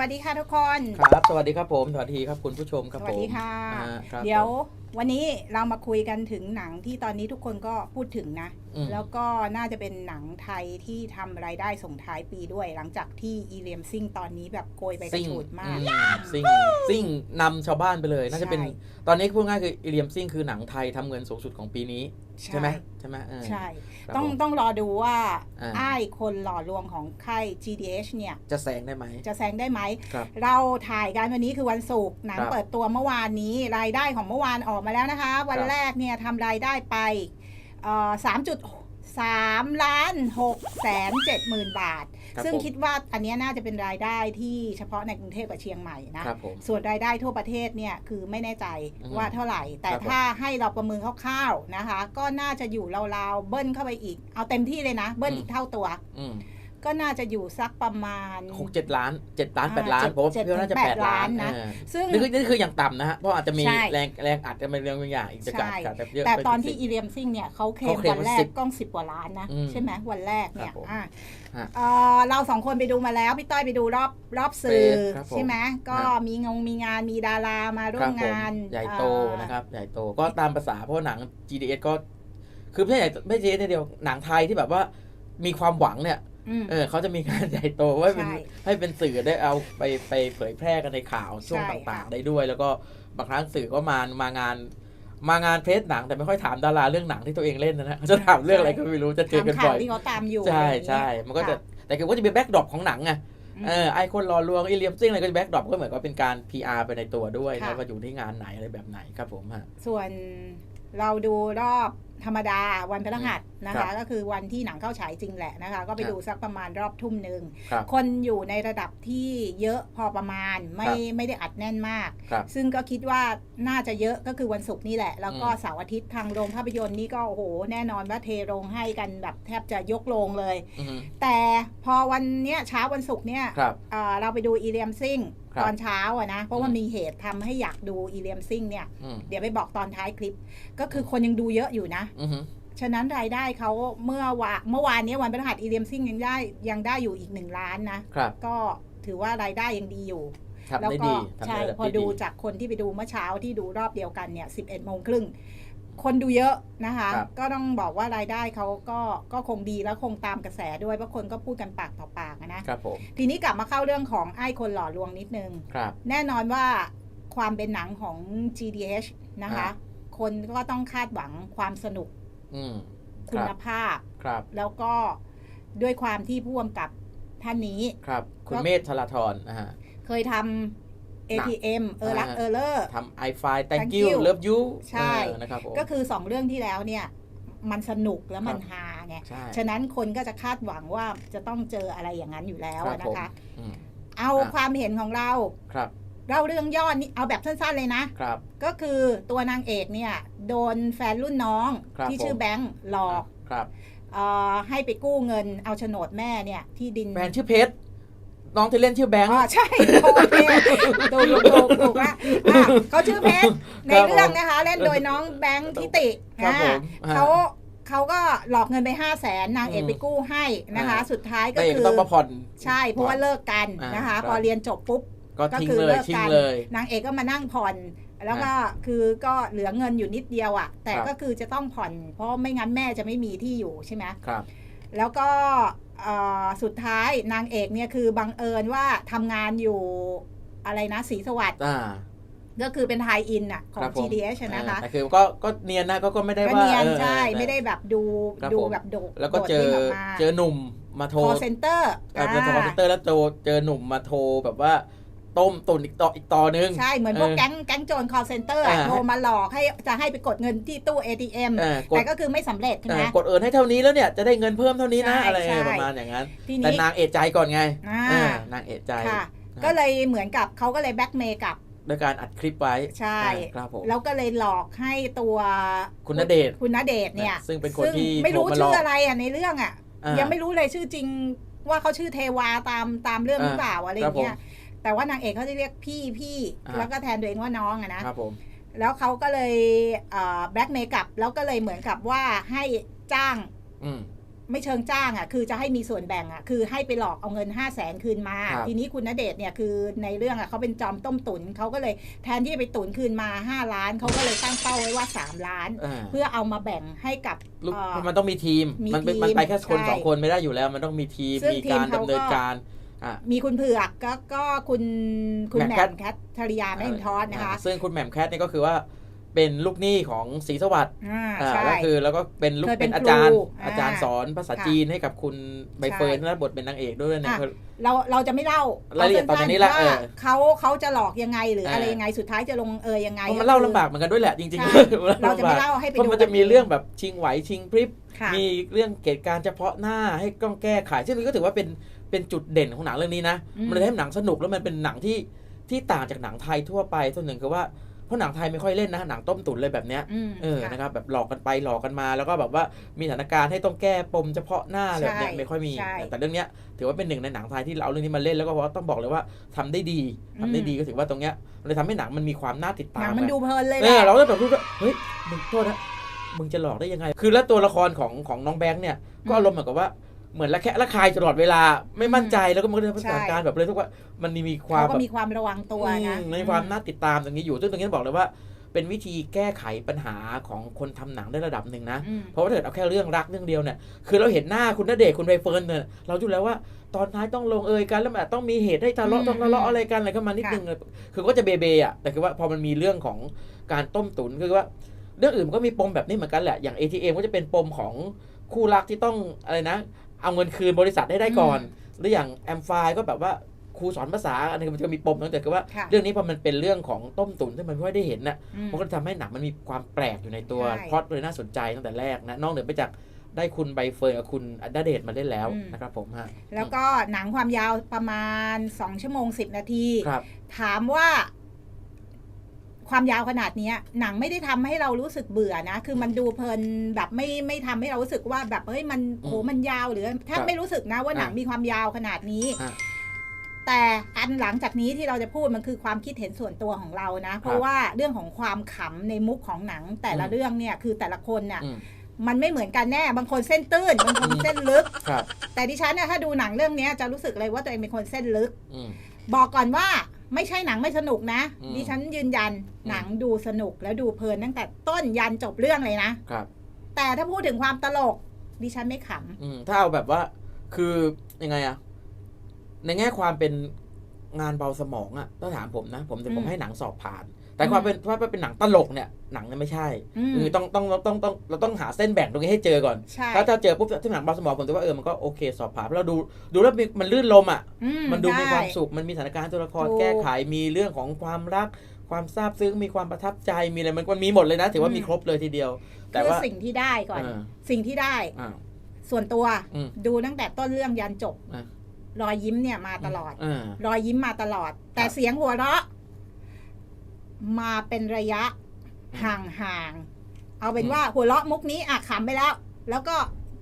สวัสดีค่ะทุกคน ครับ สวัสดีครับผม สวัสดีครับคุณผู้ชมครับสผมวัสดีค่ะอ่าครับเดี๋ยวผมวันนี้เรามาคุยกันถึงหนังที่ตอนนี้ทุกคนก็พูดถึงนะอืมแล้วก็น่าจะเป็นหนังไทยที่ทำรายได้ส่งท้ายปีด้วย หลังจากที่อีเลียมซิงตอนนี้แบบโกยไปกระซิ่งฉูดมากอืซิ่งซิ่งนำชาวบ้านไปเลย น่าจะเป็นใช่ตอนนี้พูดง่ายคืออีเลียมซิ่งคือหนังไทยทำเงินสูงสุดของปีนี้ ใช่ไหมใช่ไหมใช่ ต้องต้องรอดูว่าไอ้คนหล่อลวงของไข้ GDH เนี่ย จะแซงได้ไหม จะแซงได้ไหมรเราถ่ายกันวันนี้คือวันศุกร์หนังเปิดตัวเมื่อวานนี้ รายได้ของเมื่อวานออกมาแล้วนะคะ วันรแรกเนี่ยทำรายได้ไปสามจุดห 3ล้าน6แสน7หมื่นบาทบซึ่งคิดว่าอันนี้น่าจะเป็นรายได้ที่เฉพาะในกรุงเทพกับเชียงใหม่นะส่วนรายได้ทั่วประเทศเนี่ยคือไม่แน่ใจว่าเท่าไหร่ แต่ถ้าให้เราประเมินคร่าวๆนะคะ ก็น่าจะอยู่ราวๆเบิ้ลเข้าไปอีก เอาเต็มที่เลยนะ เบิ้ลอีกเท่าตัว ก็น่าจะอยู่สักประมาณหกเจ็ดล้านเจ็ดล้านอ่าแปดล้านเจ็ดผมว่าเจ็ดเพื่อน่าจะถึงแปแปดดล้าล้านนนะเออซึ่งนี่คือนี่คืออย่างต่ำนะฮะเพราะอาจจะมีใช่แรงแรงอัดจะเป็นเรื่องบางอย่างอีกจะกัดใช่กัดแบบเยอะแต่ไปตอนถึงที่สิบอีเลียมซิงเนี่ยเขาเคลมเขาเคลมวันแรว่าสิกบกล้องสิบกว่าล้านนะอืมใช่ไหมวันแรกเนี่ยครับผมอะฮะเอ่อเราสองคนไปดูมาแล้วพี่ต้อยไปดูรอบรอบสื่อครับผมใช่ไหมก็ฮะมีงงมีงานมีดารามาร่ควรัมบผมงานใหญ่โตเอ่อนะครับใหญ่โตก็ตามภาษาเพราะว่าหนัง GDS ก็คือไม่ใช่ใหญ่ไม่ใช่ GDS เดียวหนังไทยที่แบบว่ามีความหวังเนี่ยอืม เออเขาจะมีการใหญ่โตไว้เป็นใช่ให้เป็นสื่อได้เอาไปไปเผยแพร่กันในข่าวช่วงใช่ต่างค่ะๆได้ด้วย แล้วก็บางครั้งสื่อก็มามางานมางานเพจหนังแต่ไม่ค่อยถามดาราเรื่องหนังที่ตัวเองเล่นนะฮะเขาจะถามเรื่องอะไรก็ไม่รู้จะเจอทำกันข่าบ่วอยที่เขาตามอยู่ใช่อะไรอย่างเงี้ยใช่มันก็จะค่ะแต่คือก็จะมีแบ็กดรอปของหนังไงอืมเออไอคนรอลวงไอเลียมซิ่งอะไรก็จะแบ็กดรอปก็เหมือนกับเป็นการ PR ไปในตัวด้วยค่ะนะว่าอยู่ที่งานไหนอะไรแบบไหนครับผมฮะส่วน เราดูรอบธรรมดาวันพฤหัสนะครัคะบก็คือวันที่หนังเข้าฉายจริงแหละนะคะ ก็ไปครับดูสักประมาณรอบทุ่มหนึ่งครับคนอยู่ในระดับที่เยอะพอประมาณไม่ครับไม่ได้อัดแน่นมากครับซึ่งก็คิดว่าน่าจะเยอะก็คือวันศุกร์นี่แหละ แล้วก็อืมเสาร์อาทิตย์ทางโรงภาพยนตร์นี่ก็โอ้โหแน่นอนว่าเทโรงให้กันแบบแทบจะยกโรงเลยอือฮึแต่พอวันเนี้ยเช้าวันศุกร์เนี่ยครับเอ่อเราไปดูอีเลียมซิงครับ ตอนเช้าอะนะเพราะว่าอืมมีเหตุทำให้อยากดูอีเลียมซิงเนี่ยอืมเดี๋ยวไปบอกตอนท้ายคลิป ก็คือคนยังดูเยอะอยู่นะอือฮึฉะนั้นรายได้เขาเมื่อวาเมื่อวานเนี้ยวันพฤหัสอีเลียมซิงยังได้ยังได้อยู่อีกหนึ่งล้านนะครับก็ถือว่ารายได้ยังดีอยู่ทำแล้วได้ก็ดีทำใช่ได้ระดับพอที่ดูดีจากคนที่ไปดูเมื่อเช้าที่ดูรอบเดียวกันเนี่ยสิบเอ็ดโมงครึ่ง คนดูเยอะนะคะครับก็ต้องบอกว่ารายได้เขาก็ก็คงดีแล้วคงตามกระแสด้วยเพราะคนก็พูดกันปากต่อปากอะนะครับผมทีนี้กลับมาเข้าเรื่องของไอ้คนหล่อลวงนิดนึงครับแน่นอนว่าความเป็นหนังของ GDH นะคะอ่าคนก็ต้องคาดหวังความสนุกอืมคคุรัณบภาพครับแล้วก็ด้วยความที่ผู้กำกับท่านนี้ครับ คุณก็เมธธราธรนะฮะเคยทำ ATM เออรักอ่าเออเลอร์ทำ i f i thank Thank you you love you ใช่เออนะครับผมก็คือสองเรื่องที่แล้วเนี่ยมันสนุกแล้วมันครับฮาไงใช่ฉะนั้นคนก็จะคาดหวังว่าจะต้องเจออะไรอย่างนั้นอยู่แล้วครับนะคะอืมเอาอะความเห็นของเราครับเล่าเรื่องย่อนี่เอาแบบสั้นๆเลยนะครับ ก็คือตัวนางเอกเนี่ยโดนแฟนรุ่นน้องครับที่ชื่อผมแบงค์หลอกครับเอ่อให้ไปกู้เงินเอาโฉนดแม่เนี่ยที่ดินแฟนชื่อเพชร น้องที่เล่นชื่อแบงค์ อ๋อใช่โอเคดูดูดูถูกละอะเขาชื่อเพชรในครับผมเรื่องนะคะ เล่นโดยน้องแบงค์ทิติครับอ่าผมอ่าเขาเขาก็หลอกเงินไปห้าแสนนางเอกอืมไปกู้ให้นะคะอ่าสุดท้ายก็แต่เอกคือต้องมาผ่อน ใช่เพราะว่าเลิกกันอ่านนะคะครับ พอเรียนจบปุ๊บ ก็ก็ทิ้งคือเลยเลิกทิ้งกันเลย นางเอกก็มานั่งผ่อน แล้วก็คือก็เหลือเงินอยู่นิดเดียวอะ่ะ แต่ครับ ก็คือจะต้องผ่อน เพราะไม่งั้นแม่จะไม่มีที่อยู่ใช่ไหมครับ แล้วก็เอ่อ สุดท้ายนางเอกเนี่ยคือบังเอิญว่าทำงานอยู่อะไรนะสีสวัสดิ์อ่าก็คือเป็นไทยอินอะของครับผม GDH อะนะคะเออแต่คือก็ก็เนียนนะก็ก็ไม่ได้ก็ว่าเนียนออใช่เออไม่ได้แบบดูครับดูผมแบบโดดแล้วก็โดดเจอดิ่งกมาเจอหนุ่มมาโทร call center เออเป็นคอมพิวเตอร์แล้วโจเจอหนุ่มมาโทรแบบว่า ต้มตุนอีกต่ออีกต่อนึง ใช่ เหมือนพวกเออแก๊งแก๊งโจร call center อะอ่าโทรมาหลอกให้จะให้ไปกดเงินที่ตู้ ATM เออกดแต่ก็คือไม่สำเร็จใช่เอไหมอกดเอินให้เท่านี้แล้วเนี่ยจะได้เงินเพิ่มเท่านี้นะใช่อะไรใช่ประมาณอย่างนั้นทีแต่นี้นางเอะใจก่อนไงอ่าเออนางเอะใจค่ะอ่าก็เลยเหมือนกับเขาก็เลยแบ็กเมย์กลับโดยการอัดคลิปไว้ ใช่อ่าครับผมแล้วก็เลยหลอกให้ตัวคุณณเดชน์คุณณเดชน์เนี่ย ซึ่งเป็นคนซึ่งที่ไม่รู้โทรมาหลชื่อกออะไรอะในเรื่องอะอ่ายังไม่รู้เลยชื่อจริงว่าเขาชื่อเทวาตามตามเรื่องหรืออ่าเปล่าอะไรอย่างเงี้ครัยบผม แต่ว่านางเอกเขาจะเรียกพี่พี่อ่า แล้วก็แทนตัวเองว่าน้องอะนะ ครับผม แล้วเขาก็เลยแบล็กเมย์กลับ แล้วก็เลยเหมือนกับว่าให้จ้างอืม ไม่เชิงจ้างอะคือจะให้มีส่วนแบ่งอะคือให้ไปหลอกเอาเงิน 5 0 0แสนคืนมา ครับ ทีนี้คุณณเดชน์เนี่ยคือในเรื่องอะเขาเป็นจอมต้มตุนเขาก็เลยแทนที่จะไปตุนคืนมา 5 ล้านเขาก็เลยตั้งเป้าไว้ว่า 3 ล้าน อ่าเพื่อเอามาแบ่งให้กับลูกเอ่อ มันต้องมีทีม มีมันเป็นทีมมันไปแค่คนใช่สองคนไม่ได้อยู่แล้ว มันต้องมีทีม ซึ่งมีการทีมเขาดำเนินก็การอะ มีคุณเผือกก็ก็คุณคุณแหม่แหมม่แคทมแคทธริยาแม่อินทอสนะคะอ่าซึ่งคุณแหม่มแคทนี่ก็คือว่าเป็นลูกหนี้ของศรีสวัสดิ์อ่าอ่าใช่ก็คือแล้วก็เป็นลูกเคยเป็เป็นนอาจารย์ครูอาจารย์อ่าสอนภาษาค่ะจีนให้กับคุณใบเฟิร์นใช่และบทเป็นนางเอกด้วยเนี่ยอะเราเราจะไม่เล่ารายละเอียดตอนนี้ละว่าเออเขาเขาจะหลอกยังไงหรืออ่าอะไรยังไงสุดท้ายจะลงเอยยังไงเพราะมันเล่าลำบากเหมือนกันด้วยแหละจริงใช่ๆเราจะไม่ลำบกเล่าให้ไปเพราะดูมันจะมีเรื่องแบบชิงไหวชิงพริบค่ะมีเรื่องเหตุการณ์เฉพาะหน้าให้ต้องแก้ไขซึ่งมันก็ถือว่าเป็น เป็นจุดเด่นของหนังเรื่องนี้นะอืมมันเลยให้หนังสนุกแล้วมันเป็นหนังที่ที่ต่างจากหนังไทยทั่วไปส่วนหนึ่งคือว่าเพราะหนังไทยไม่ค่อยเล่นนะหนังต้มตุ๋นเลยแบบเนี้ยอืมเออค่ะนะครับแบบหลอกกันไปหลอกกันมา แล้วก็แบบว่ามีสถานการณ์ให้ต้องแก้ปมเฉพาะหน้าอะไรแบบเนี้ยใช่ไม่ค่อยมีใช่แต่เรื่องเนี้ยถือว่าเป็นหนึ่งในหนังไทยที่เราเอาเรื่องนี้มาเล่นแล้วก็ต้องบอกเลยว่าทำได้ดีทำได้ดีก็ถือว่าตรงเนี้ยมันเลยทำให้หนังมันมีความน่าติดหตานัมงมันอะดูเพลินเลยแหเอละอเราก็แบบรู้ว่าเฮ้ยมึงโทษนะมึงจะหลอกได้ยังไง คือแล้วตัวละครของของน้องแบงค์เนี่ยก็อารมณ์เหมือนกับว่า เหมือนละแคะละคายตลอดเวลาไม่มั่นใจแล้วก็มันก็เลยสถานการณ์แบบเลยทุกว่ามันมีความเขาแบก็บมีความระวังตัวนะอืมมีความน่าติดตามตรงนี้อยู่ซึ่งตรงนี้บอกเลยว่า เป็นวิธีแก้ไขปัญหาของคนทำหนังได้ระดับหนึ่งนะอืมเพราะว่าถ้าเกิดเอาแค่เรื่องรักเรื่องเดียวเนี่ยคือเราเห็นหน้าคุณณเดชน์คุณใบเฟิร์นเนี่ยเราดูแล้วว่าตอนท้ายต้องลงเอยกันแล้วมันอาจต้องมีเหตุให้ทะเลาะอืมต้องทะเลาะอะไรกันอะไรก็มานิดค่ะนึงเลยคือก็จะเบเบอะแต่คือว่าพอมันมีเรื่องของการต้มตุ๋นคือว่าเรื่องอื่นมันก็มีปมแบบนี้เหมือนกันแหละอย่าง ATM ก็จะเป็นปมของคู่รักที่ต้องอะไรนะ เอาเงินคืนบริษัทให้ได้ก่อน หรืออย่างแอมไฟก็แบบว่าครูสอนภาษาอันนี้มันจะมีปมตั้งแต่คือว่าค่ะเรื่องนี้พอมันเป็นเรื่องของต้มตุ๋นที่มันไม่ค่อยได้เห็นน่ะอืมมันก็ทำให้หนังมันมีความแปลกอยู่ในตัวใช่พล็อตเลยน่าสนใจตั้งแต่แรกนะนอกเหนือไปจากได้คุณใบเฟิร์นกับคุณอัดเดชมาเล่นแล้วอืมนะครับผมฮะแล้วก็หนังความยาวประมาณ 2 ชั่วโมง 10 นาทีครับถามว่า ความยาวขนาดเนี้ยหนังไม่ได้ทำให้เรารู้สึกเบื่อนะ คือมันดูเพลินแบบไม่ไม่ทำให้เรารู้สึกว่าแบบเฮ้ยมันโหมันยาวหรือแทบไม่รู้สึกนะว่าหนังมีความยาวขนาดนี้ฮะแต่อันหลังจากนี้ที่เราจะพูดมันคือความคิดเห็นส่วนตัวของเรานะ เพราะว่าเรื่องของความขำในมุกของหนังแต่ละอืมเรื่องเนี่ยคือแต่ละคนเนี่ยอืมมันไม่เหมือนกันแน่ บางคนเส้นตื้น บางคนอืมเส้นลึกครับแต่ดิฉันเนี่ยถ้าดูหนังเรื่องเนี้ยจะรู้สึกเลยว่าตัวเองเป็นคนเส้นลึกอืมบอกก่อนว่า ไม่ใช่หนังไม่สนุกนะอืม ดิฉันยืนยันอืมหนังดูสนุกแล้วดูเพลินตั้งแต่ต้นยันจบเรื่องเลยนะ ครับ แต่ถ้าพูดถึงความตลก ดิฉันไม่ขอืมถ้าเอาแบบว่าคือยังไงอะในแง่ความเป็นงานเบาสมองอะถ้าถามผมนะ ผมจะผมให้หนังสอบผ่าน แต่ความเป็นว่าเป็นหนังตลกเนี่ยหนังเนี่ยไม่ใช่ำอืมคือต้องต้องเราต้องต้องเราต้องหาเส้นแบ่งตรงนี้ให้เจอก่อนใช่ถ้าถ้าเจอปุ๊บที่หนังเบาสมองผมถือว่าเออมันก็โอเคสอบผ่านเพราะเราดูดูแล้วมีมันลื่นลมอะอืมันดูมีใช่ความสุขมันมีสถานการณ์ตัวละครถูกแก้ไขมีเรื่องของความรักความซาบซึ้งมีความประทับใจมีอะไรมันมันมีหมดเลยนะ ถือว่าอืมมีครบเลยทีเดียว แต่คือว่าสิ่งที่ได้ก่อนอ่าสิ่งที่ได้อ่าส่วนตัวอืมดูตั้งแต่ต้นเรื่องยันจบอะรอยยิ้มเนี่ยมาตลอดอ่ารอยยิ้มมาตลอด แต่ครับเสียงหัวเราะ มาเป็นระยะห่างๆ เอาเป็นอืมว่าหัวเราะมุกนี้อะขำไปแล้ว แล้วก็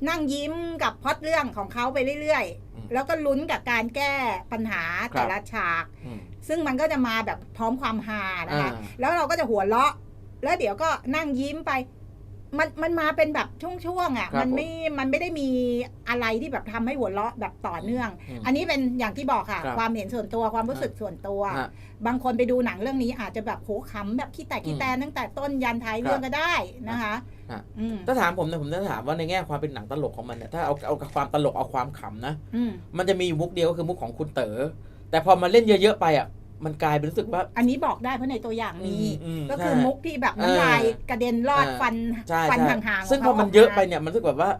นั่งยิ้มกับพล็อดเรื่องของเขาไปเรื่อยๆ แล้วก็ลุ้นกับการแก้ปัญหาแต่ละฉากอืมซึ่งมันก็จะมาแบบพร้อมความฮานะคะอ่าแล้วเราก็จะหัวเราะ แล้วเดี๋ยวก็นั่งยิ้มไป มันมันมาเป็นแบบช่วงๆอะ ครับมันไม่มันไม่ได้มีอะไรที่แบบทำให้หัวเราะแบบต่อเนื่อง อืมอันนี้เป็นอย่างที่บอกค่ะ ครับ ความเห็นส่วนตัวความรู้สึกส่วนตัว ฮะ บางคนไปดูหนังเรื่องนี้อาจจะแบบโหขำแบบขี้แตกขี้แตนตั้งแต่ต้นยันท้ายเรื่องก็ได้นะคะฮะ อืมถ้าถามผมนะผมจะถามว่าในแง่ความเป็นหนังตลกของมันเนี่ยถ้าเอาเอาความตลกเอาความขำนะ อืมมันจะมีอยู่มุกเดียวก็คือมุกของคุณเต๋อแต่พอมาเล่นเยอะๆไปอะ มันกลายเป็นรู้สึกว่า อันนี้บอกได้เพราะในตัวอย่างมีอืมก็คือใช่มุกที่แบบน้ำลายกระเด็นลอดเออฟันใช่ฟันใช่ห่างๆซึ่งขพออมันกาเยอะไปเนี่ยมันรู้สึกแบบว่า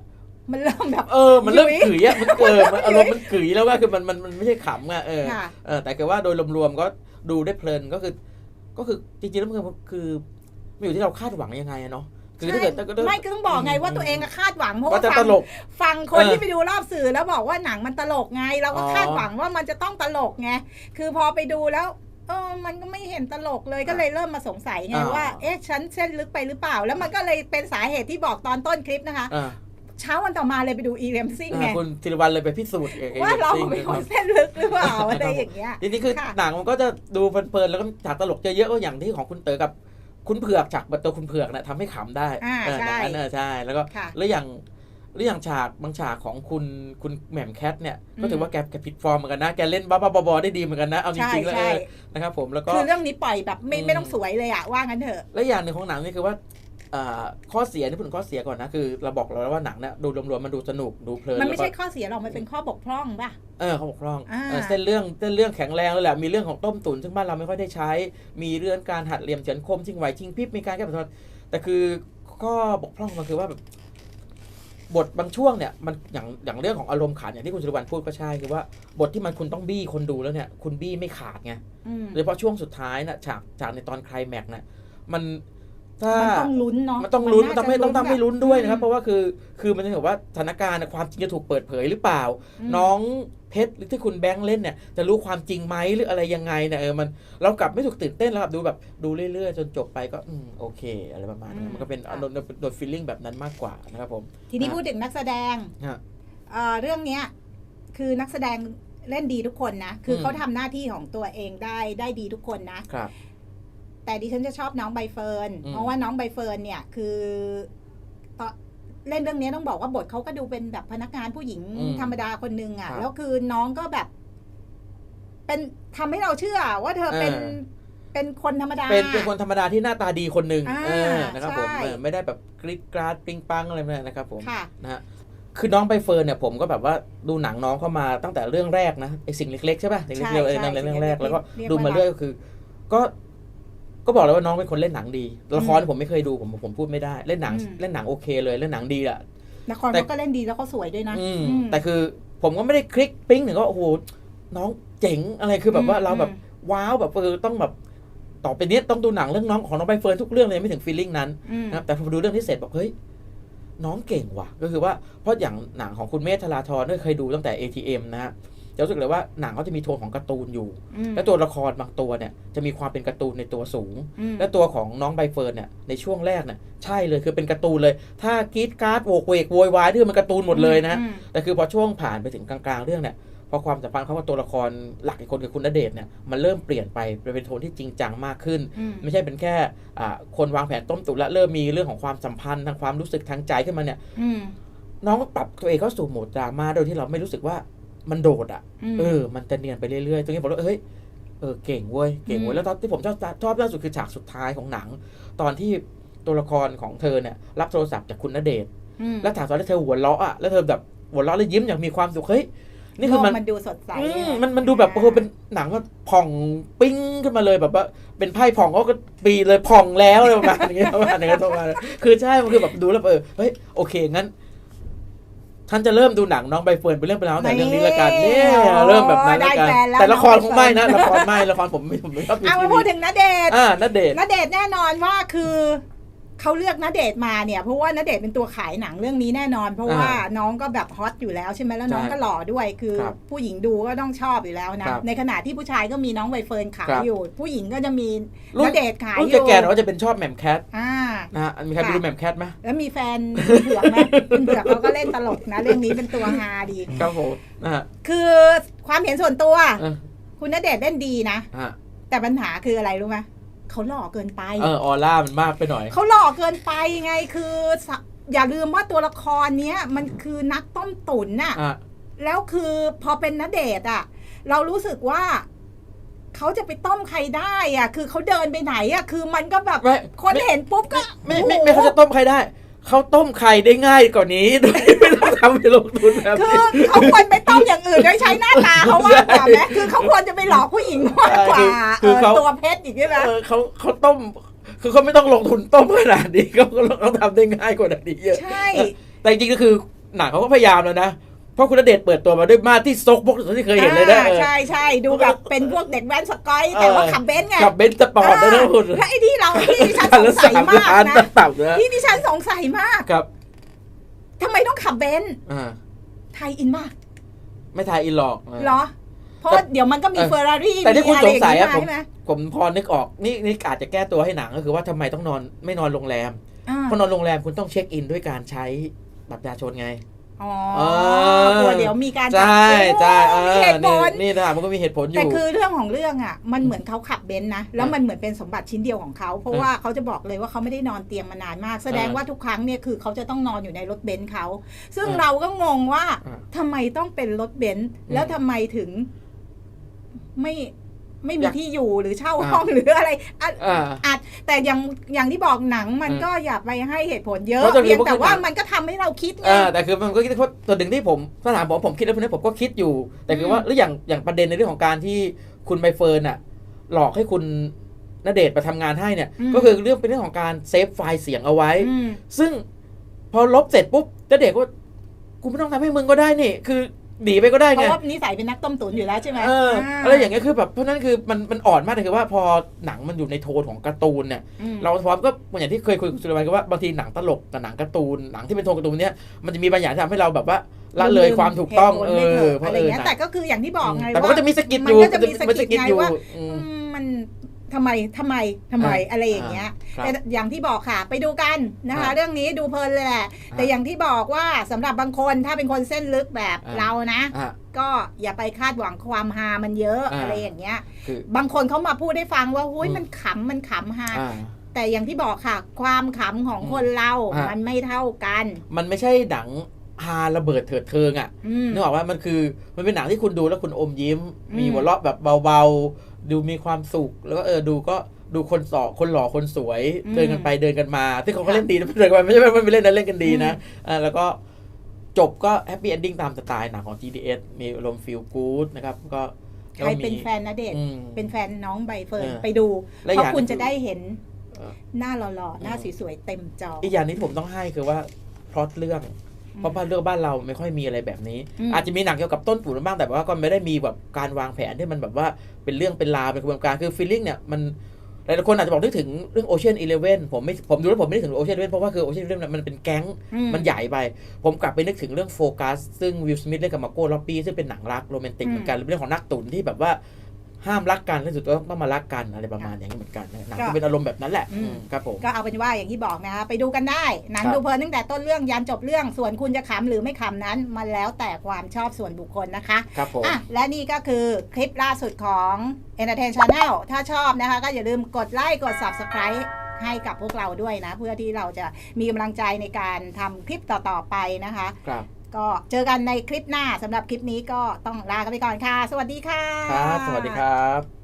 มันเริ่มแบบ เออ มันเริ่มยุ้ยกึ๋ยอะมันเออมันอารมณ์มันกึ๋ยแล้วว่าคือมันมันมันไม่ใช่ขำอะเออค่ะ เออแต่คือว่าโดยรวมๆก็ดูได้เพลินก็คือ ก็คือจริงๆแล้วมันคือคือมันอยู่ที่เราคาดหวังยังไงอะเนาะ คือถ้าเกิดถ้าเกิด ไม่ก็ต้องบอกไงว่าตัวเองอะคาดหวังเพราะว่าว่าจะฟัตงลกฟังคนเออที่ไปดูรอบสื่อแล้วบอกว่าหนังมันตลกไง เราก็อ๋อ คาดหวังว่ามันจะต้องตลกไงคือพอไปดูแล้ว เออมันก็ไม่เห็นตลกเลยก็เลยเริ่มมาสงสัยไงอ่า ว่าเอ๊ะฉันเส้นลึกไปหรือเปล่า แล้วมันก็เลยเป็นสาเหตุที่บอกตอนต้นคลิปนะคะ อ่าเช้าวันต่อมาเลยไปดูอีเรมซิ่งไงอ่าคุณธีรวันเลยไปพิสูจน์เองว่าเราจงๆเป็นคนรับเส้นลึกหรือเปล่าอะไรอย่างเงี้ย จริงๆคือค่ะ หนังมันก็จะดูเพลินๆแล้วก็ฉากตลกเยอะๆก็อย่างที่ของคุณเต๋อกับ คุณเผือกฉากบัตตัวคุณเผือกน่ะทำให้ขำได้อ่าเออใช่ อย่างนั้นเออใช่ แล้วก็ค่ะ แล้วอย่างหรืออย่างฉากบางฉากของคุณคุณแหม่มแคทเนี่ยอืมก็ถือว่าแกแกผิดฟอร์มเหมือนกันนะแกเล่นบ้าๆบอๆได้ดีเหมือนกันนะเอาจใช่ริงๆแล้วใช่เออนะครับผมแล้วก็ คือเรื่องนี้ปล่อยแบบไม่อืม ไม่ต้องสวยเลยอะว่างั้นเถอะ และอย่างหนึ่งของหนังนี่คือว่าอ่า ข้อเสียนี่พูดถึงข้อเสียก่อนนะคือเราบอกเราแล้วว่าหนังเนี่ยดูรวมๆมันดูสนุกดูเพลินมันไม่แล้วก็ใช่ข้อเสียหรอกมันเป็นข้อบกพร่องป่ะเออเขาบกพร่องอ่าเออเส้นเรื่องเส้นเรื่องแข็งแรงเลยแหละมีเรื่องของต้มตุ๋นซึ่งบ้านเราไม่ค่อยได้ใช้ มีเรื่องการหัดเหลี่ยมเฉือนคมชิงไหวชิงพริบมีการแก้ปัญหาแต่คือข้อบกพร่องมันคือว่าแบบบทบางช่วงเนี่ยมันอย่างอย่างเรื่องของอารมณ์ขันอย่างที่คุณสุรวันพูดก็ใช่คือว่าบทที่มันคุณต้องบี้คนดูแล้วเนี่ยคุณบี้ไม่ขาดไงอืมโดยเฉพาะช่วงสุดท้ายนะฉากฉากในตอนไคลแม็กซ์น่ะมัน ถ้ามันต้องลุ้นเนาะมันต้องลุ้นามันต้องให้จะต้องทำให้ลุ้นด้วยนะครับอืมเพราะว่าคือคือมันจะถือว่าสถานการณ์น่ะความจริงจะถูกเปิดเผยหรือเปล่าอืมน้องเพชรหรือที่คุณแบงค์เล่นเนี่ยจะรู้ความจริงไหมหรืออะไรยังไงเนี่ยเออมันเรากลับไม่ถูกตื่นเต้นแล้วกลับดูแบบดูเรื่อยๆ จนจบไปก็อืมโอเค อะไรประมาณนั้นมันก็เป็นโดนโดนฟีลลิ่งแบบนั้นมากกว่านะครับผมทีนี้อะพูดถึงนักแสดงฮะเอ่อเรื่องเนี้ยคือนักแสดงเล่นดีทุกคนนะ คืออมเขาทำหน้าที่ของตัวเองได้ได้ดีทุกคนนะครับ แต่ดิฉันจะชอบน้องใบเฟิร์นอืมเพราะว่าน้องใบเฟิร์นเนี่ยคือตอนเล่นเรื่องนี้ต้องบอกว่าบทเขาก็ดูเป็นแบบพนักงานผู้หญิงธรรมดาคนหนึ่งอะแล้วคือน้องก็แบบ เป็นทำให้เราเชื่อว่าเธอเป็นเป็นคนธรรมดา เป็นเป็นคนธรรมดาที่หน้าตาดีคนหนึ่งอ่าเออนะครับผมใช่เออไม่ได้แบบกริดกราดปริงปังอะไรไม่นะครับผมค่ะนะฮะคือน้องใบเฟิร์นเนี่ยผมก็แบบว่าดูหนังน้องเข้ามาตั้งแต่เรื่องแรกนะไอสิ่งเล็กๆใช่ป่ะสิ่งเล็กๆใช่เออใช่นั่นเรื่องแรกสิ่งเล็กๆแล้วก็เรียกดูมาว่าเรื่อยก็คือ ก็ ก็บอกเลยว่าน้องเป็นคนเล่นหนังดีละครผมไม่เคยดูผมผมพูดไม่ได้เล่นหนังอืมเล่นหนังโอเคเลยเล่นหนังดีอะละครแต่เขาก็เล่นดีแล้วเขาสวยด้วยนะอืมอืมแต่คือผมก็ไม่ได้คลิกปิ๊งถึงว่าโอ้โหน้องเจ๋งอะไรคือแบบว่าอืมเราแบบอืมว้าวแบบเออต้องแบบต่อไปเนี้ยต้องดูหนังเรื่องน้องของน้องใบเฟิร์นทุกเรื่องเลยไม่ถึงฟีลลิ่งนั้นอืมนะครับแต่พอดูเรื่องที่เสร็จบอกเฮ้ยน้องเก่งว่ะ ก็คือว่าเพราะอย่างหนังของคุณเมธธราธรเนี่ยเคยดูตั้งแต่ ATM นะฮะ จะรู้สึกเลยว่าหนังเขาจะมีโทนของการ์ตูนอยู่อืมและตัวละครบางตัวเนี่ยจะมีความเป็นการ์ตูนในตัวสูงอืมและตัวของน้องใบเฟิร์นเนี่ยในช่วงแรกเนี่ยใช่เลยคือเป็นการ์ตูนเลย ถ้ากรีดการ์ดโวกเวกโวยวายที่มันการ์ตูนหมดเลยนะอืมแต่คือพอช่วงผ่านไปถึงกลางๆเรื่องเนี่ยพอความสัมพันธ์เขากับตัวละครหลักอีกคนคือคุณณเดชน์เนี่ยมันเริ่มเปลี่ยนไปเป็นโทนที่จริงจังมากขึ้นอืมไม่ใช่เป็นแค่อ่าคนวางแผนต้มตุ๋นและเริ่มมีเรื่องของความสัมพันธ์ทางความรู้สึกทางใจขึ้นมาเนี่ยอืมน้องก็ปรับตัวเองเข้าสู่โหมดดราม่าโดยที่เราไม่รู้สึกว่า มันโดดอะมเออ มันจะเนียนไปเรื่อยๆ ตรงนี้ผมว่าเฮ้ย เออ เก่งเว้ย เก่งอืเว้ยมแล้วตอนที่ผมชอบชอบล่าสุดคือฉากสุดท้ายของหนัง ตอนที่ตัวละครของเธอเนี่ย รับโทรศัพท์จากคุณณเดชน์อืมแล้วถามตอนที่เธอหัวเราะอะ แล้วเธอแบบหัวเราะแล้วยิ้มอย่างมีความสุข เฮ้ย นี่คือมันโลกมันดูสดใสอืมอะมันมันดูแบบโอ้โหเป็นหนังว่าผ่องปิ้งขึ้นมาเลยแบบว่า เป็นไพ่ผ่องก็ปีเลยผ่องแล้วอะไรประมาณนี้ประมาณนี้ประมาณนี้คือใช่ มันคือแบบดูแล้วเออ เฮ้ย โอเคงั้น ท่านจะเริ่มดูหนังน้องใบเฟิร์นเป็นเรื่องเป็นราวตั้งแต่เรื่องนี้ละกันเนี่ยโอ้เริ่มแบบนั้นละกันได้แฟนแล้วแต่ละครน้องคใบงเฟิร์นไม่นะละครไม่ละครผมไม่ผมไม่ชอบดูเอาทีมาวีพูดถึงณเดชน์อ่านัดเดทณเดชน์แน่นอนว่าคือ เขาเลือกณเดชน์มาเนี่ยเพราะว่าณเดชน์เป็นตัวขายหนังเรื่องนี้แน่นอน เพราะว่าน้องก็แบบฮอตอยู่แล้วใช่ไหมแล้วน้องใช่ก็หล่อด้วยคือครับผู้หญิงดูก็ต้องชอบอยู่แล้วนะครับในขณะที่ผู้ชายก็มีน้องใบเฟิร์นขายครับอยู่ ผู้หญิงก็จะมีรุ่ณนเดชน์ขายรุ่นอยู่แก่ๆหน่อยว่าจะเป็นชอบแหม่มแคทอ่านะฮะมีใครไปดูแหม่มแคทไหมแล้วมีแฟนคุณเผือกไหมคุณเผือกเขาก็เล่นตลกนะเรื่องนี้เป็นตัวฮาดีครับผมนะฮะคือความเห็นส่วนตัวเออคุณณเดชน์เล่นดีนะฮะแต่ปัญหาคืออะไรรู้ไหม เขาหล่อเกินไป เออออร่ามันมากไปหน่อย เขาหล่อเกินไปไงคือสะอย่าลืมว่าตัวละครเนี้ยมันคือนักต้มตุ๋นน่ะ อะแล้วคือพอเป็นนเดชน์อะ เรารู้สึกว่า เขาจะไปต้มใครได้อะ คือเขาเดินไปไหนอะ คือมันก็แบบไม่คนไม่เห็นปุ๊บก็ไม่ไม่โอ้โหไม่เขาจะต้มใครได้เขาต้มไข่ได้ง่ายกว่านี้โดยไม่ต้องทำไปลงทุนแบบคืนี้อเขาควรไปต้มอย่างอื่นโดยใช้หน้าตาเขามากกว่าไหมคือเขาควรจะไปหลอกผู้หญิงมากกว่าใช่คือคือเออเขาตัวเพชรอีกใช่ไหมเออเขาเขาต้ม คือเขาไม่ต้องลงทุนต้มขนาดนี้เขาเขาทำได้ง่ายกว่านี้เยอะ ใช่ แต่จริงๆก็คือหนังเขาก็พยายามแล้วนะ เพราะคุณณเดชน์เปิดตัวมาด้วยมาสที่ซกพวกที่เคยเห็นเลยนะอ่าเออ ใช่ใช่ดูแบบเป็นพวกเด็กแว้นสกอย แต่ว่าเออขับเบนซ์ไงกับเบนซ์สปอร์ตด้วยนะคุณและไอ้ที่เราที่ดิฉันคัสนงละสัสายมมากล้านนะต่ำๆนะที่ดิฉันสงสัยมากครับทำไมต้องขับเบนซ์อ่าไทยอินมากไม่ทายอินหรอกเหรอ เพราะเดี๋ยวมันก็มีเออ เฟอร์รารี่แต่ที่คุณสงสัยอะมีผมใช่ไหมผมพอนึกออกนี่นี่อาจจะแก้ตัวให้หนังก็คือว่าทำไมต้องนอนไม่นอนโรงแรมอ่าเพราะนอนโรงแรมคุณต้องเช็คอินด้วยการใช้บัตรประชาชนไง อ๋อเออกลัวเดี๋ยวมีการใช่ใช่เอมีอเหตุผนี่ลนี่นะมันก็มีเหตุผลอแต่ยู่คือเรื่องของเรื่องอะ มันเหมือนเขาขับเบนซ์นะแล้วอะมันเหมือนเป็นสมบัติชิ้นเดียวของเขาเพราะอะว่าเขาจะบอกเลยว่าเขาไม่ได้นอนเตียงมานานมาก แสดงอะว่าทุกครั้งเนี่ยคือเขาจะต้องนอนอยู่ในรถเบนซ์เขาซึ่งอะเราก็งงว่าอะทำไมต้องเป็นรถเบนซ์อืมแล้วทำไมถึงไม่ ไม่มีอยากที่อยู่หรือเช่าอะห้องหรืออะไรอะอ่าอาจแต่อย่างอย่างที่บอกหนังมันอืมก็อย่าไปให้เหตุผลเยอะเพราะจะมีเพียงพวกแต่ว่าหนังมันก็ทำให้เราคิดไงอ่าแต่คือมันก็คิดเพราะตัวหนึ่งที่ผมถ้าถามผมผมคิดแล้วพวกนี้ผมก็คิดอยู่ แต่คือว่าอืมแล้วอย่างอย่างประเด็นในเรื่องของการที่คุณใบเฟิร์นอะหลอกให้คุณณเดชน์ไปทำงานให้เนี่ย ก็คือเรื่องเป็นเรื่องของการเซฟไฟล์เสียงเอาไว้อืมซึ่งพอลบเสร็จปุ๊บณเดชน์ก็กูไม่ต้องทำให้มึงก็ได้นี่ คือ หนีไปก็ได้เพไงราะว่านิสัยเป็นนักต้มตุ๋นอยู่แล้วใช่ไหมเอออ่าอะไรอย่างเงี้ยคือแบบเพราะนั้นคือมันมันอ่อนมากเลยคือว่าพอหนังมันอยู่ในโทนของการ์ตูนเนี่ย อืม เราพร้อมก็อย่างที่เคยคุยกับสุรวันก็ว่าบางทีหนังตลกกับหนังการ์ตูนหนังที่เป็นโทนการ์ตูนเนี่ยมันจะมีบางอย่างที่ทำให้เราแบบว่าละเลยความถูกต้องหตุผเอลไม่ถออะเพราะอะไรเออเงี้ยหนังแต่ก็คืออย่างที่บอกไงแต่มันว่า ก็จะมีสะกิดมันอยู่ก็จะมีสะกิดมันไงอยู่ว่า อืม อืมมัน ทำไมทำไมทำไมอ่าอะไรอย่างเงี้ยครับแต่อย่างที่บอกค่ะ ไปดูกันนะคะอ่าเรื่องนี้ดูเพลินเลยแหละแต่อย่างที่บอกว่าสำหรับบางคนถ้าเป็นคนเส้นลึกแบบอ่าเรานะอะก็อย่าไปคาดหวังความฮามันเยอะอ่าอะไรอย่างเงี้ยคือบางคนเขามาพูดให้ฟังว่าหุ้ยอืมมันขำมันขำฮาอ่าแต่อย่างที่บอกค่ะ ความขำของอืมคนเราอ่ามัมันไม่เท่ากัน มันไม่ใช่หนังฮาระเบิดเถิดเทิงอะอืมนึกออกว่ามันคือมันเป็นหนังที่คุณดูแล้วคุณอมยิ้มอืมมีหัวเราะแบบเบาๆ ดูมีความสุข แล้วก็เออดูก็ดูคนสอคนหล่อคนสวย เดินกันไปเดินกันมาที่งเขาก็เล่นดีนะเดินกันไปไม่ใช่ไม่ไปเล่นนะเล่นกันดีนะอ่าแล้วก็จบก็แฮปปี้เอนดิ้งตามสไตล์หนังของ GDS มีอารมณ์ฟีลกู๊ดนะครับก็ใครเป็นแฟนนะเดชน์อืมเป็นแฟนน้องใบเฟิร์นเออไปดูและเพราะอย่างคุณหนึ่งจะได้เห็นเออหน้าหล่อๆ หน้าอืมสวยๆ เต็มจอ อีกอย่างนี้ผมต้องให้คือว่าพล็อตเรื่อง เพราะบ้านเรื่องบ้านเราไม่ค่อยมีอะไรแบบนี้อืมอาจจะมีหนังเกี่ยวกับต้นตุ๋นบ้างแต่ว่าก็ไม่ได้มีแบบการวางแผนที่มันแบบว่าเป็นเรื่องเป็นราวเป็นกระบวนการคือฟีลลิ่งเนี่ยมันหลายๆคนอาจจะบอกนึกถึงเรื่องโอเชียนอีเลเว่นผมไม่ผมดูแล้วผมไม่ได้ถึงโอเชียนอีเลเว่นเพราะว่าคือโอเชียนอีเลเว่นมันเป็นแก๊งอืมันใหญ่ไป ผมกลับไปนึกถึงเรื่องโฟกัสซึ่งวิลสมิธเล่นกับมาโก้ล็อบบี้ซึ่งเป็นหนังรักโรแมนติกอืมเหมือนกันเรื่องของนักตุ๋นที่แบบว่า ห้ามรักกันแล้วสุดท้ายต้องมารักกันอะไรประมาณอย่างนี้เหมือนกันนะหนังก็จะเป็นอารมณ์แบบนั้นแหละอืมอืมครับผมก็เอาเป็นว่าอย่างที่บอกนะคะไปดูกันได้หนังครับดูเพลินตั้งแต่ต้นเรื่องยันจบเรื่องส่วนคุณจะขำหรือไม่ขำนั้น มันแล้วแต่ความชอบส่วนบุคคลนะคะครับผมอะและนี่ก็คือคลิปล่าสุดของ Entertain Channel ถ้าชอบนะคะ ก็อย่าลืมกดไลค์กด Subscribe ให้กับพวกเราด้วยนะ เพื่อที่เราจะมีกำลังใจในการทำคลิปต่อๆไปนะคะครับ ก็เจอกันในคลิปหน้าสำหรับคลิปนี้ก็ต้องลากันไปก่อนค่ะ สวัสดีค่ะ ครับ สวัสดีครับ